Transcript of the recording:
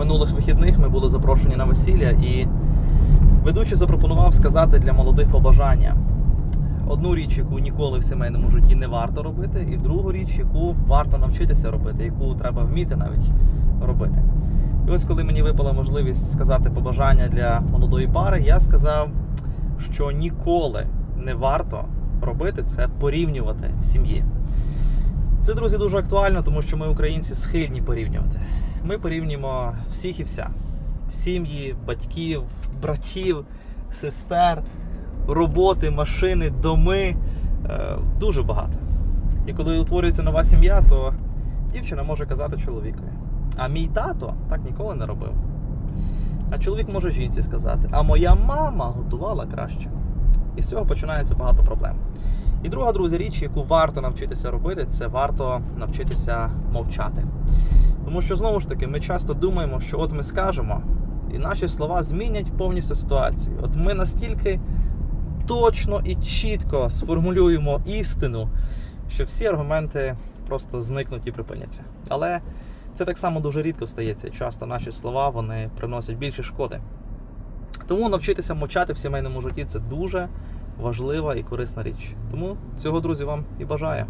минулих вихідних ми були запрошені на весілля, і ведучий запропонував сказати для молодих побажання. Одну річ, яку ніколи в сімейному житті не варто робити, і другу річ, яку варто навчитися робити, яку треба вміти навіть робити. І ось коли мені випала можливість сказати побажання для молодої пари, я сказав, що ніколи не варто робити це порівнювати в сім'ї. Це, друзі, дуже актуально, тому що ми, українці, схильні порівнювати. Ми порівнюємо всіх і вся: сім'ї, батьків, братів, сестер, роботи, машини, доми. Е, дуже багато. І коли утворюється нова сім'я, то дівчина може казати чоловікові. А мій тато так ніколи не робив. А чоловік може жінці сказати, а моя мама готувала краще. І з цього починається багато проблем. І друга, друзі, річ, яку варто навчитися робити, це варто навчитися мовчати. Тому що знову ж таки ми часто думаємо, що от ми скажемо, і наші слова змінять повністю ситуацію. От ми настільки точно і чітко сформулюємо істину, що всі аргументи просто зникнуть і припиняться. Але це так само дуже рідко стається. Часто наші слова вони приносять більше шкоди. Тому навчитися мовчати в сімейному житті це дуже важлива і корисна річ. Тому цього, друзі, вам і бажаю.